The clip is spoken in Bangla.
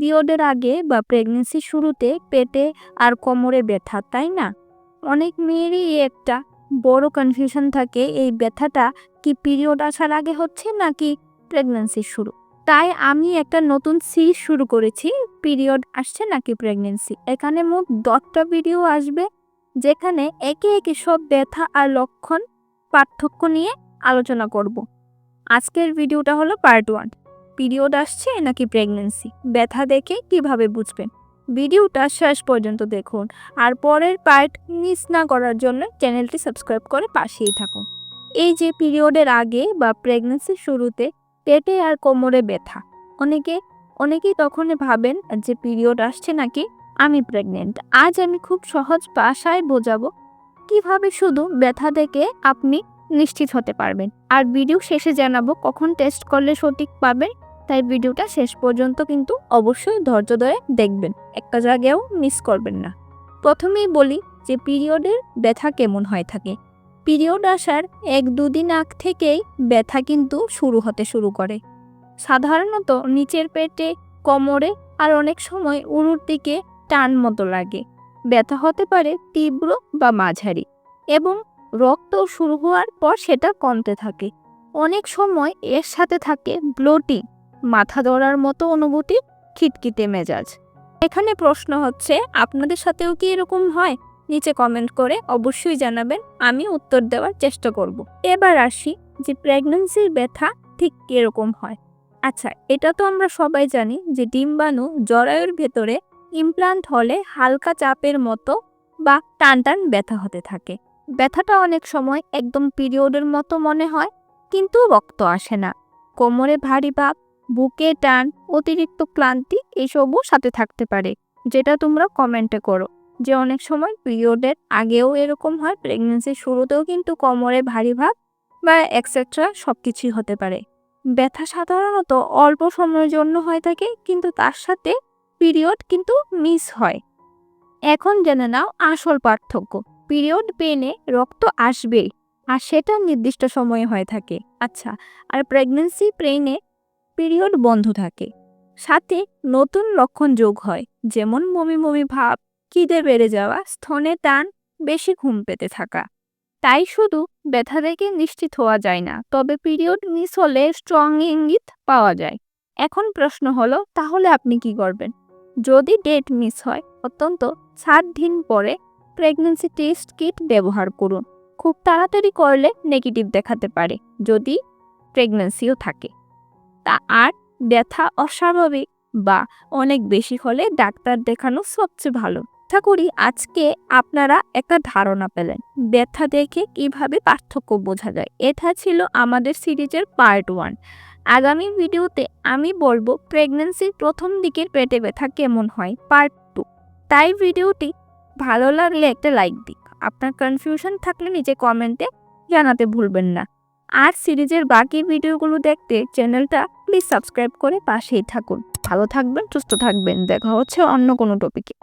পিরিয়ডের আগে বা প্রেগনেন্সির শুরুতে পেটে আর কোমরে ব্যথা, তাই না? অনেক মেয়েরই একটা বড় কনফিউশন থাকে, এই ব্যথাটা কি পিরিয়ড আসার আগে হচ্ছে নাকি প্রেগনেন্সির শুরু? তাই আমি একটা নতুন সিরিজ শুরু করেছি পিরিয়ড আসছে নাকি প্রেগনেন্সি এখানে মোট দশটা ভিডিও আসবে, যেখানে একে একে সব ব্যথা আর লক্ষণ, পার্থক্য নিয়ে আলোচনা করব। আজকের ভিডিওটা হলো পার্ট ওয়ান পিরিয়ড আসছে নাকি প্রেগনেন্সি ব্যথা দেখে কীভাবে বুঝবেন? ভিডিওটা শেষ পর্যন্ত দেখুন, আর পরের পার্ট মিস না করার জন্য চ্যানেলটি সাবস্ক্রাইব করে পাশেই থাকুন। এই যে পিরিয়ডের আগে বা প্রেগনেন্সির শুরুতে পেটে আর কোমরে ব্যথা, অনেকে, অনেকেই তখনই ভাবেন যে পিরিয়ড আসছে নাকি আমি প্রেগনেন্ট আজ আমি খুব সহজ ভাষায় বোঝাবো, কীভাবে শুধু ব্যথা দেখে আপনি নিশ্চিত হতে পারবেন। আর ভিডিও শেষে জানাব কখন টেস্ট করলে সঠিক পাবেন। তাই ভিডিওটা শেষ পর্যন্ত কিন্তু অবশ্যই ধৈর্য ধরে দেখবেন। একটা জায়গায়ও মিস করবেন না। প্রথমেই বলি যে পিরিয়ডের ব্যথা কেমন হয়ে থাকে। পিরিয়ড আসার এক দুদিন আগ থেকেই ব্যথা কিন্তু শুরু হতে শুরু করে। সাধারণত নিচের পেটে, কোমরে আর অনেক সময় উরুর দিকে টান মতো লাগে। ব্যথা হতে পারে তীব্র বা মাঝারি। এবং রক্ত শুরু হওয়ার পর সেটা কমতে থাকে। অনেক সময় এর সাথে থাকে ব্লোটিং, মাথা ধরার মতো অনুভূতি, খিটখিটে মেজাজ। এখানে প্রশ্ন হচ্ছে, আপনাদের সাথেও কি এরকম হয়? নিচে কমেন্ট করে অবশ্যই জানাবেন, আমি উত্তর দেওয়ার চেষ্টা করব। এবার আসি যে প্রেগন্যান্সির ব্যথা ঠিক কীরকম হয়। আচ্ছা এটা তো আমরা সবাই জানি যে ডিম্বাণু জরায়ুর ভেতরে ইমপ্লান্ট হলে হালকা চাপের মতো বা টান টান ব্যথা হতে থাকে। ব্যথাটা অনেক সময় একদম পিরিয়ডের মতো মনে হয়, কিন্তু রক্ত আসে না। কোমরে ভারী ভাব, বুকে টান, অতিরিক্ত ক্লান্তি এসবও সাথে থাকতে পারে, যেটা তোমরা কমেন্টে করো যে অনেক সময় পিরিয়ডের আগেও এরকম হয়, প্রেগনেন্সির শুরুতেও কিন্তু কোমরে ভারী ভাব বা এক্সেট্রা সব কিছুই হতে পারে। ব্যথা সাধারণত অল্প সময়ের জন্য হয়ে থাকে, কিন্তু তার সাথে পিরিয়ড কিন্তু মিস হয়। এখন জেনে নাও আসল পার্থক্য। পিরিয়ড পেনে রক্ত আসবেই, আর সেটা নির্দিষ্ট সময়ে হয়ে থাকে। আচ্ছা আর প্রেগনেন্সি পেনে পিরিয়ড বন্ধ থাকে। সাথে নতুন লক্ষণ যোগ হয়, যেমন মমি মমি ভাব, খিদে বেড়ে যাওয়া স্থনে টান, বেশি ঘুম পেতে থাকা। তাই শুধু ব্যথা দেখে নিশ্চিত হওয়া যায় না, তবে পিরিয়ড মিস হলে স্ট্রং ইঙ্গিত পাওয়া যায়। এখন প্রশ্ন হলো, তাহলে আপনি কি করবেন? যদি ডেট মিস হয়, অত্যন্ত সাত দিন পরে প্রেগনেন্সি টেস্ট কিট ব্যবহার করুন। খুব তাড়াতাড়ি করলে নেগেটিভ দেখাতে পারে, যদি প্রেগনেন্সিও থাকে। তা আর ব্যথা অস্বাভাবিক বা অনেক বেশি হলে ডাক্তার দেখানো সবচেয়ে ভালো। আশা করি আজকে আপনারা একটা ধারণা পেলেন। ব্যথা দেখে কীভাবে পার্থক্য বোঝা যায়। এটা ছিল আমাদের সিরিজের পার্ট ওয়ান আগামী ভিডিওতে আমি বলব প্রেগনেন্সির প্রথম দিকের পেটে ব্যথা কেমন হয় পার্ট টু তাই ভিডিওটি ভালো লাগলে একটা লাইক দিক। আপনার কনফিউশন থাকলে নিচে কমেন্টে জানাতে ভুলবেন না। আর সিরিজের বাকি ভিডিওগুলো দেখতে চ্যানেলটা প্লিজ সাবস্ক্রাইব করে পাশেই থাকুন। ভালো থাকবেন, সুস্থ থাকবেন। দেখা হচ্ছে অন্য কোনো টপিকে